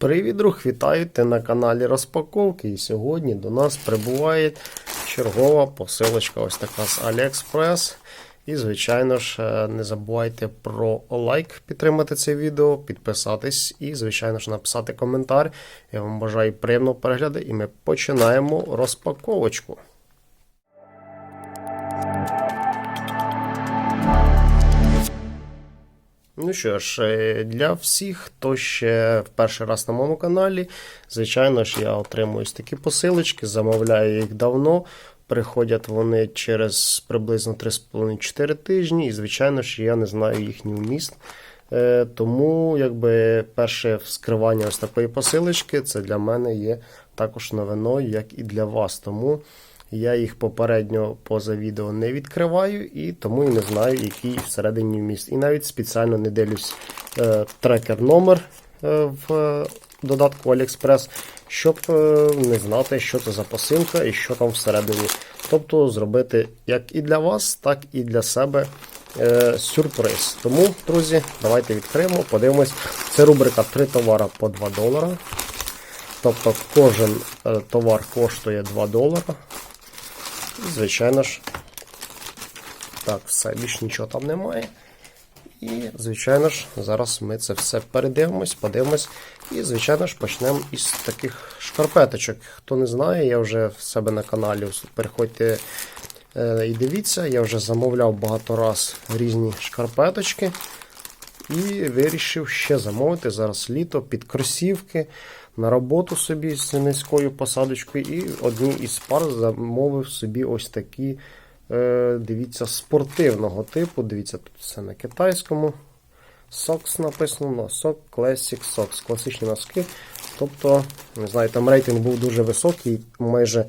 Привіт! Вітаю ти на каналі Розпаковки. І сьогодні до нас прибуває чергова посилочка, ось така з AliExpress. І, звичайно ж, е, не забувайте про лайк підтримати це відео, підписатись і, звичайно ж, написати коментар. Я вам бажаю приємного перегляду, і ми починаємо розпаковочку. Ну що ж, е, для всіх, хто ще в перший раз на моєму каналі, звичайно ж, я отримую такі посилочки, замовляю їх давно. Приходять вони через приблизно 3,5-4 тижні, і, звичайно ж, я не знаю їхній вміст. Е, Тому, якби перше вскривання ось такої посилочки, це для мене є також новиною, як і для вас. Тому я їх попередньо поза відео не відкриваю і тому і не знаю, який всередині вміст. І навіть спеціально не дивлюсь е, трекер номер е, в е, додатку AliExpress, щоб е, не знати, що це за посилка і що там всередині. Тобто зробити як і для вас, так і для себе е, сюрприз. Тому, друзі, давайте відкриємо, подивимось. Це рубрика 3 товари по 2 долара. Тобто кожен е, товар коштує 2 долара. Звичайно ж, так, все, більш нічого там немає. І, звичайно ж, зараз ми це все передивимось, подивимось. І, звичайно ж, почнемо із таких шкарпеточок. Хто не знає, я вже в себе на каналі. Переходьте е, і дивіться, я вже замовляв багато раз різні шкарпеточки. І вирішив ще замовити зараз літо під кросівки на роботу собі з низькою посадочкою. І одні із пар замовив собі ось такі, е, дивіться, спортивного типу. Дивіться, тут все на китайському. Socks написано, Nosok Classic Socks, класичні носки. Тобто, не знаю, там рейтинг був дуже високий, майже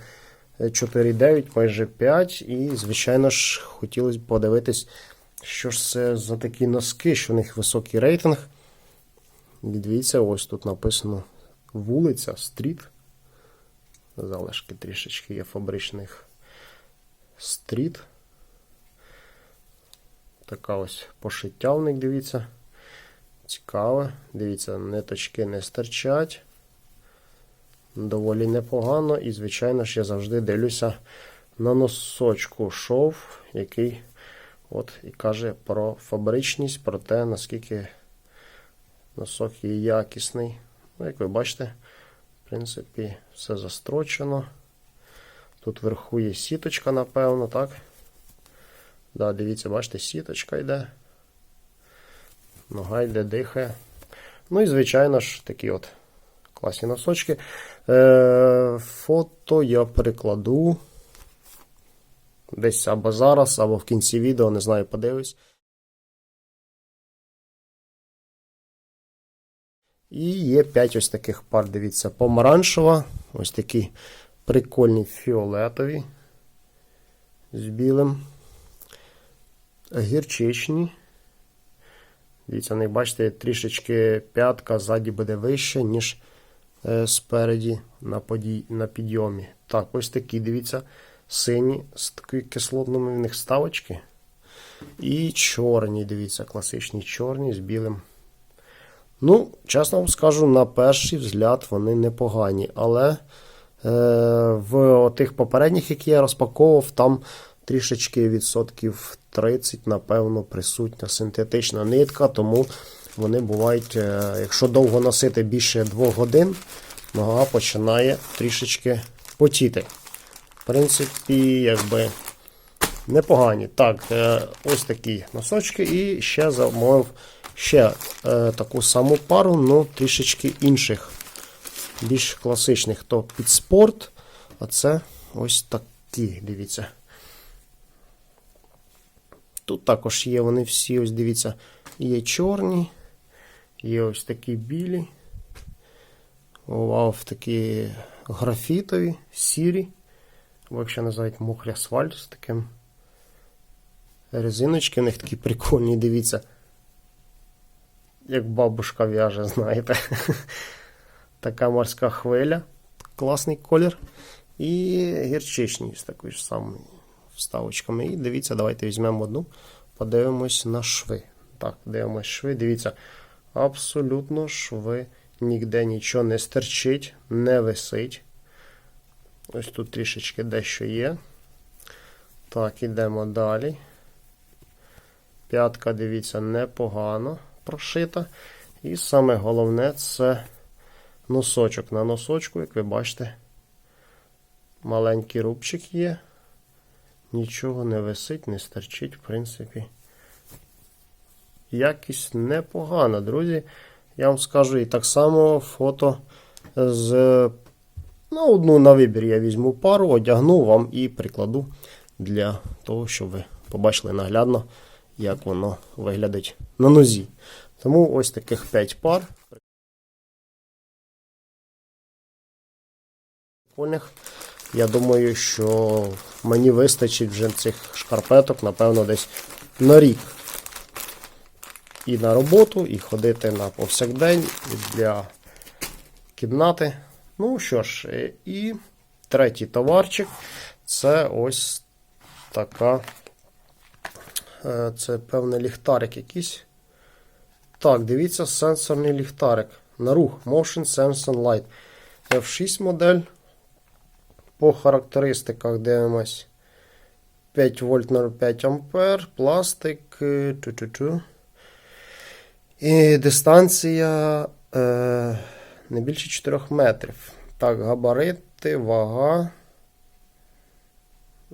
4,9, майже 5. І, звичайно ж, хотілося б подивитись, що ж це за такі носки, що в них високий рейтинг. Дивіться, ось тут написано вулиця, стріт. Залишки трішечки є фабричних стріт. Така ось пошиття дивіться. Цікаве. Дивіться, ниточки не стирчать. Доволі непогано. І, звичайно ж, я завжди дивлюся на носочку шов, який от і каже про фабричність, про те, наскільки носок є якісний. Ну, як ви бачите, в принципі, все застрочено. Тут вверху є сіточка, напевно, так? Да, дивіться, бачите, сіточка йде. Нога йде, дихає. Ну і, звичайно ж, такі от класні носочки. Е, Фото я перекладу. Десь або зараз, або в кінці відео, не знаю, подивлюсь. І є 5 ось таких пар, дивіться, помаранчева. Ось такі прикольні фіолетові з білим. Гірчичні. Дивіться, не бачите, трішечки п'ятка ззаді буде вище, ніж е, спереді на подій, на підйомі. Так, ось такі, дивіться, сині з такою кислотними в них ставочки. І чорні, дивіться, класичні чорні з білим. Ну, чесно вам скажу, на перший взгляд вони непогані. Але е, в тих попередніх, які я розпаковував, там трішечки відсотків 30, напевно, присутня синтетична нитка, тому вони бувають, е, якщо довго носити більше 2 годин, нога починає трішечки потіти. В принципі, якби непогані. Так, е, ось такі носочки. І ще замовив ще е, таку саму пару, але трішечки інших, більш класичних. То під спорт, а це ось такі, дивіться. Тут також є вони всі, ось дивіться, є чорні, є ось такі білі. Вау, такі графітові, сірі. Або якщо називають мокрий асфальт з таким. Резиночки у них такі прикольні, дивіться. Як бабушка в'яже, знаєте. така морська хвиля, класний колір. І гірчичні з такою ж самою вставочками. І дивіться, давайте візьмемо одну, подивимось на шви. Так, дивимось шви. Дивіться, абсолютно шви ніде нічого не стерчить, не висить. Ось тут трішечки дещо є. Так, ідемо далі. П'ятка, дивіться, непогано прошита. І саме головне це носочок. На носочку, як ви бачите, маленький рубчик є. Нічого не висить, не стерчить, в принципі. Якість непогана, друзі. Я вам скажу, і так само фото з. Ну, одну на вибір я візьму пару, одягну вам і прикладу для того, щоб ви побачили наглядно, як воно виглядить на нозі. Тому ось таких 5 пар. Я думаю, що мені вистачить вже цих шкарпеток, напевно, десь на рік. І на роботу, і ходити на повсякдень, і для кімнати. Ну що ж, і третій товарчик це ось така. Е, Це певний ліхтарик якийсь. Так, дивіться, сенсорний ліхтарик. На рух Motion Sensor Light. F6 модель. По характеристиках дивимось. 5 вольт 0,5 ампер, пластик. е, тю-тю-тю. І дистанція е, не більше 4 метрів. Так, габарити, вага.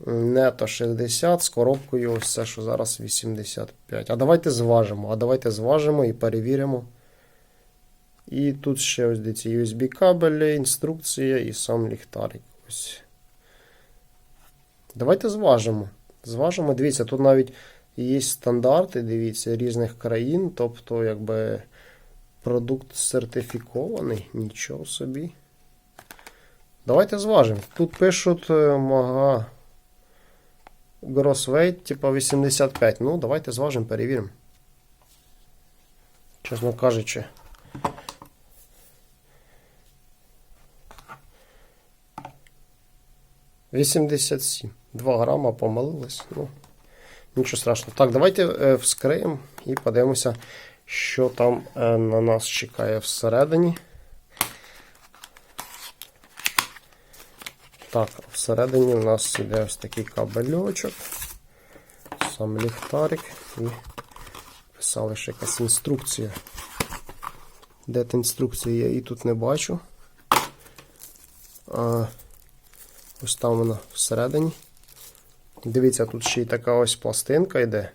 Нето 60 з коробкою ось це, що зараз 85. А давайте зважимо. А давайте зважимо і перевіримо. І тут ще ось дивіться USB кабелі, інструкція і сам ліхтарик. Ось. Давайте зважимо. Зважимо. Дивіться, тут навіть є стандарти, дивіться, різних країн. Тобто, якби продукт сертифікований. Нічого собі. Давайте зважимо. Тут пишуть е, мага. Gross weight, типа 85. Ну, давайте зважимо, перевіримо. Чесно кажучи. Вісімдесят сім. 2 грама помилились. Ну, нічого страшного. Так, давайте е, вскриємо і подивимося, що там е, на нас чекає всередині. Так, всередині у нас іде ось такий кабельочок, сам ліхтарик і писали ще якась інструкція. Де та інструкція я її тут не бачу. А, ось там вона всередині. Дивіться, тут ще й така ось пластинка йде.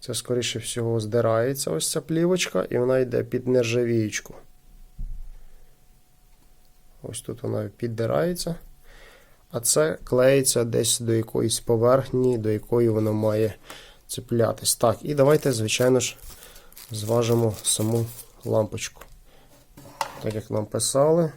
Це, скоріше всього, здирається ось ця плівочка, і вона йде під нержавіючку. Ось тут вона піддирається. А це клеїться десь до якоїсь поверхні, до якої воно має цеплятись. Так, і давайте, звичайно ж, зважимо саму лампочку. Так як нам писали.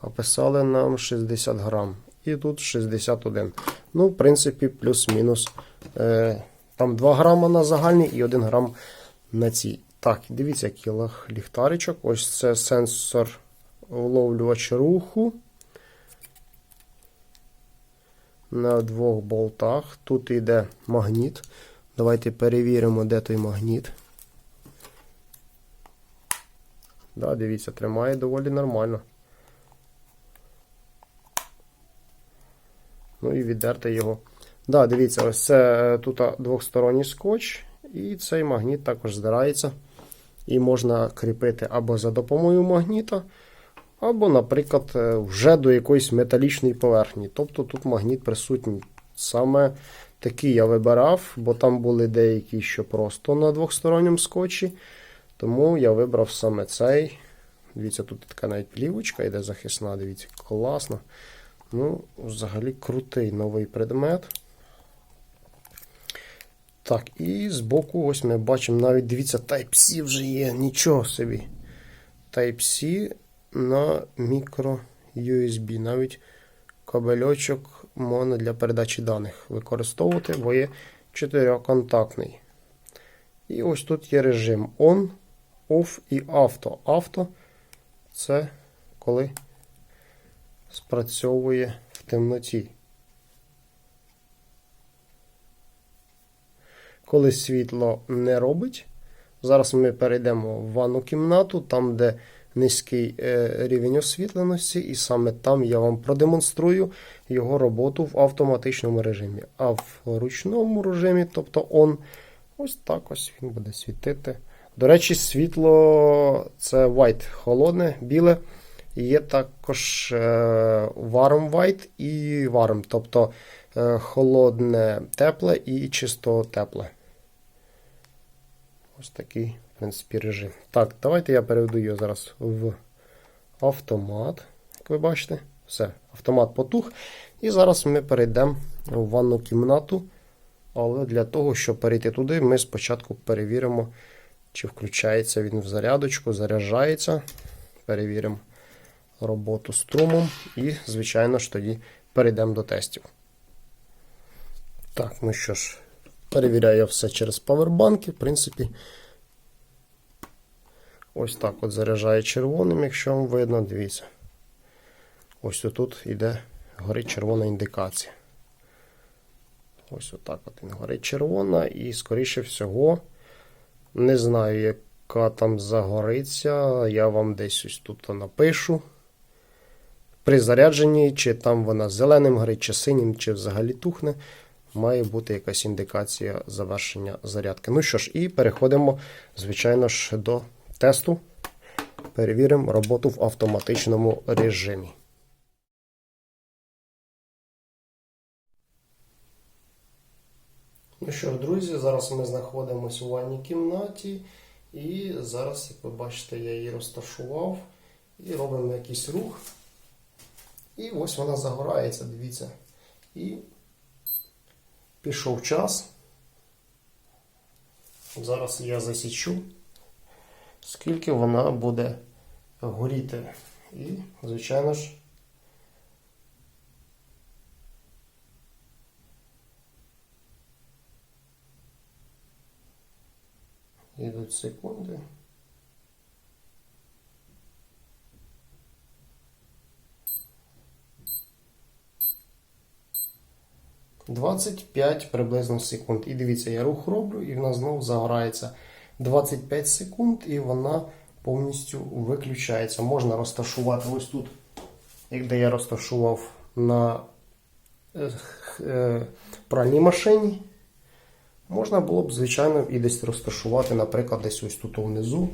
А писали нам 60 грам. І тут 61. Ну, в принципі, плюс-мінус. Е, Там 2 грама на загальній і 1 грам на цій. Так, дивіться, який ліхтаричок. Ось це сенсор вловлювач руху. На двох болтах. Тут йде магніт. Давайте перевіримо, де той магніт. Да, дивіться, тримає доволі нормально. Ну і віддерти його. Да, дивіться, ось це е, тут двохсторонній скотч, і цей магніт також здирається. І можна кріпити або за допомогою магніта, або, наприклад, е, вже до якоїсь металічної поверхні. Тобто тут магніт присутній. Саме такий я вибирав, бо там були деякі, що просто на двохсторонньому скотчі. Тому я вибрав саме цей. Дивіться, тут така навіть плівочка йде захисна, дивіться, класно. Ну, взагалі крутий новий предмет. Так, і збоку ось ми бачимо навіть, дивіться, Type-C вже є, нічого собі. Type-C на мікро USB. Навіть кабельочок можна для передачі даних використовувати, бо є чотириконтактний. І ось тут є режим On, Off і Auto. Auto це коли спрацьовує в темноті. Коли світло не робить Зараз ми перейдемо в ванну кімнату, там, де низький е, рівень освітленості, і саме там я вам продемонструю його роботу в автоматичному режимі. А в ручному режимі, тобто он, ось так ось він буде світити. До речі, світло це white, холодне, біле. Є також е, warm white і warm, тобто е, холодне, тепле і чисто тепле. Ось такий, в принципі, режим. Так, давайте я переведу його зараз в автомат. Як ви бачите, все, автомат потух. І зараз ми перейдемо в ванну кімнату. Але для того, щоб перейти туди, ми спочатку перевіримо, чи включається він в зарядочку, заряджається. Перевіримо роботу струмом. І, звичайно ж, тоді перейдемо до тестів. Так, ну що ж, перевіряю все через павербанки. В принципі, ось так от заряджає червоним, якщо вам видно, дивіться. Ось тут іде, горить червона індикація. Ось отак от він горить червона, і, скоріше всього, не знаю, яка там загориться. Я вам десь ось тут напишу. При зарядженні, чи там вона зеленим горить, чи синім, чи взагалі тухне, має бути якась індикація завершення зарядки. Ну що ж, і переходимо, звичайно ж, до тесту. Перевіримо роботу в автоматичному режимі. Ну що ж, друзі, зараз ми знаходимося у ванній кімнаті. І зараз, як ви бачите, я її розташував і робимо якийсь рух. І ось вона загорається, дивіться. І пішов час. Зараз я засічу, скільки вона буде горіти. І, звичайно ж, йдуть секунди. Двадцять п'ять приблизно секунд. І дивіться, я рух роблю, і вона знову загорається 25 секунд, і вона повністю виключається. Можна розташувати ось тут, де я розташував на е, е, пральній машині. Можна було б, звичайно, і десь розташувати, наприклад, десь ось тут внизу.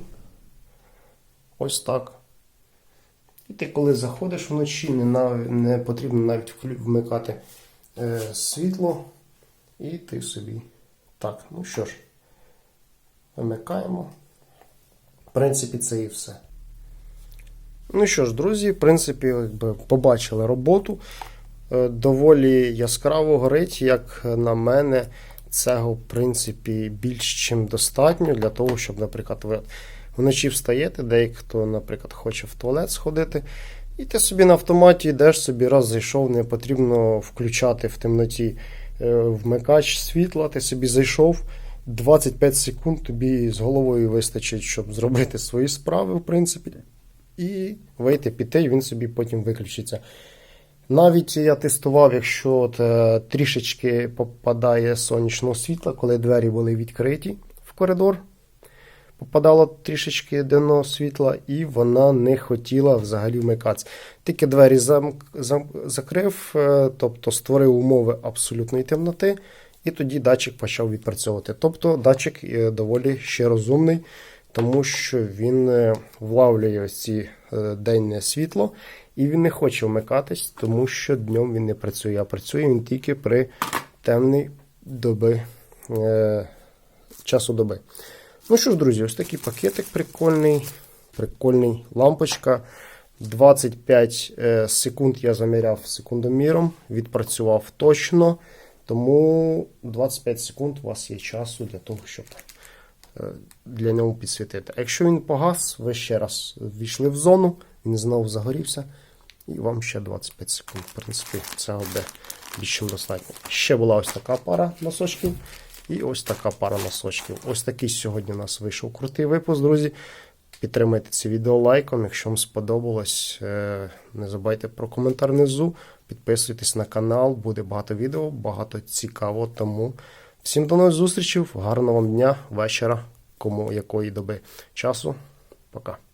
Ось так. І ти, коли заходиш вночі, не, не потрібно навіть вмикати світло. І ти собі. Так, ну що ж, вимикаємо. В принципі, це і все. Ну що ж, друзі, в принципі, якби побачили роботу. Е, доволі яскраво горить, як на мене. Цього, в принципі, більш чим достатньо для того, щоб, наприклад, ви вночі встаєте, дехто, наприклад, хоче в туалет сходити, і ти собі на автоматі йдеш, собі раз зайшов, не потрібно включати в темноті е, вмикач світла, ти собі зайшов. 25 секунд тобі з головою вистачить, щоб зробити свої справи, в принципі, і вийти піти, і він собі потім виключиться. Навіть я тестував, якщо от, е, трішечки попадає сонячного світла, коли двері були відкриті в коридор, попадало трішечки денного світла, і вона не хотіла взагалі вмикатися. Тільки двері зам, зам, закрив, е, тобто створив умови абсолютної темноти, і тоді датчик почав відпрацьовувати. Тобто датчик е, доволі ще розумний, тому що він е, влавлює ось ці денне світло. І він не хоче вмикатись, тому що днем він не працює. А працює він тільки при темній доби, е, часу доби. Ну що ж, друзі, ось такий пакетик прикольний. Прикольний лампочка. 25 е, секунд я заміряв секундоміром, відпрацював точно. Тому 25 секунд у вас є часу для того, щоб е, для нього підсвітити. Якщо він погас, ви ще раз ввійшли в зону, він знову загорівся. І вам ще 25 секунд. В принципі, це буде більш достатньо. Ще була ось така пара носочків. І ось така пара носочків. Ось такий сьогодні у нас вийшов крутий випуск, друзі. Підтримайте це відео лайком. Якщо вам сподобалось, е, не забувайте про коментар внизу. Підписуйтесь на канал, буде багато відео, багато цікаво. Тому всім до нових зустрічей, гарного вам дня, вечора. кому якої доби часу. Пока.